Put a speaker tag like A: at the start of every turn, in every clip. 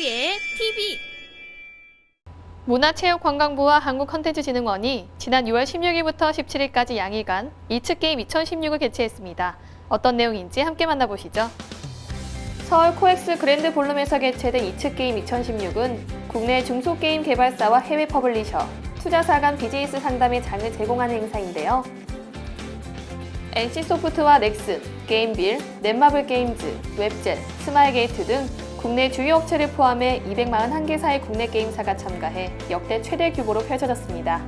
A: 헝그리의 TV
B: 문화체육관광부와 한국컨텐츠진흥원이 지난 6월 16일부터 17일까지 양일간 이츠게임 2016을 개최했습니다. 어떤 내용인지 함께 만나보시죠. 서울 코엑스 그랜드 볼룸에서 개최된 이츠게임 2016은 국내 중소게임 개발사와 해외 퍼블리셔, 투자사 간 비즈니스 상담의 장을 제공하는 행사인데요. NC소프트와 넥슨, 게임빌, 넷마블 게임즈, 웹젠, 스마일게이트 등 국내 주요 업체를 포함해 241개사의 국내 게임사가 참가해 역대 최대 규모로 펼쳐졌습니다.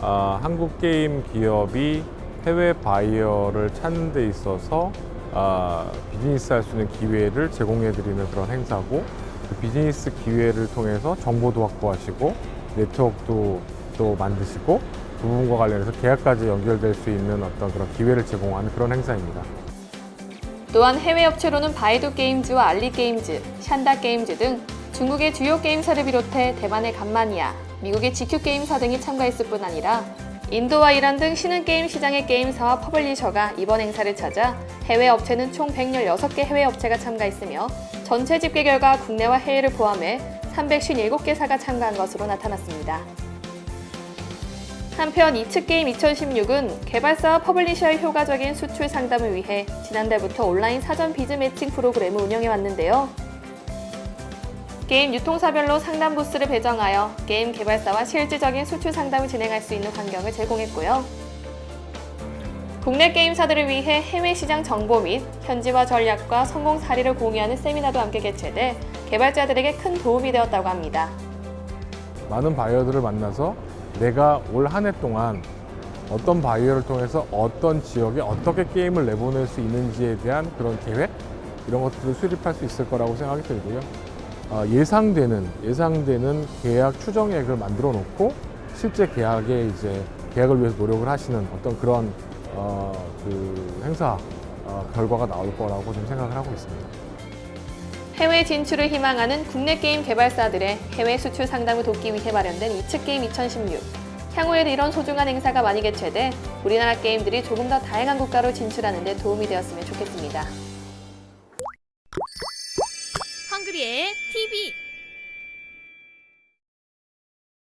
C: 아, 한국 게임 기업이 해외 바이어를 찾는 데 있어서 아, 비즈니스 할 수 있는 기회를 제공해 드리는 그런 행사고 그 비즈니스 기회를 통해서 정보도 확보하시고 네트워크도 또 만드시고 그 부분과 관련해서 계약까지 연결될 수 있는 어떤 그런 기회를 제공하는 그런 행사입니다.
B: 또한 해외 업체로는 바이두 게임즈와 알리 게임즈, 샨다 게임즈 등 중국의 주요 게임사를 비롯해 대만의 간마니아, 미국의 GQ 게임사 등이 참가했을 뿐 아니라 인도와 이란 등 신흥 게임 시장의 게임사와 퍼블리셔가 이번 행사를 찾아 해외 업체는 총 116개 해외 업체가 참가했으며 전체 집계 결과 국내와 해외를 포함해 357개사가 참가한 것으로 나타났습니다. 한편 이츠게임 2016은 개발사와 퍼블리셔의 효과적인 수출 상담을 위해 지난달부터 온라인 사전 비즈 매칭 프로그램을 운영해 왔는데요. 게임 유통사별로 상담 부스를 배정하여 게임 개발사와 실질적인 수출 상담을 진행할 수 있는 환경을 제공했고요. 국내 게임사들을 위해 해외 시장 정보 및 현지화 전략과 성공 사례를 공유하는 세미나도 함께 개최돼 개발자들에게 큰 도움이 되었다고 합니다.
C: 많은 바이어들을 만나서 내가 올 한 해 동안 어떤 바이어를 통해서 어떤 지역에 어떻게 게임을 내보낼 수 있는지에 대한 그런 계획 이런 것들을 수립할 수 있을 거라고 생각이 들고요. 어, 예상되는 예상되는 계약 추정액을 만들어 놓고 실제 계약에 이제 계약을 위해서 노력을 하시는 어떤 그런 어, 그 행사 어, 결과가 나올 거라고 좀 생각을 하고 있습니다.
B: 해외 진출을 희망하는 국내 게임 개발사들의 해외 수출 상담을 돕기 위해 마련된 이츠 게임 2016. 향후에도 이런 소중한 행사가 많이 개최돼 우리나라 게임들이 조금 더 다양한 국가로 진출하는 데 도움이 되었으면 좋겠습니다.
A: 헝그리의 TV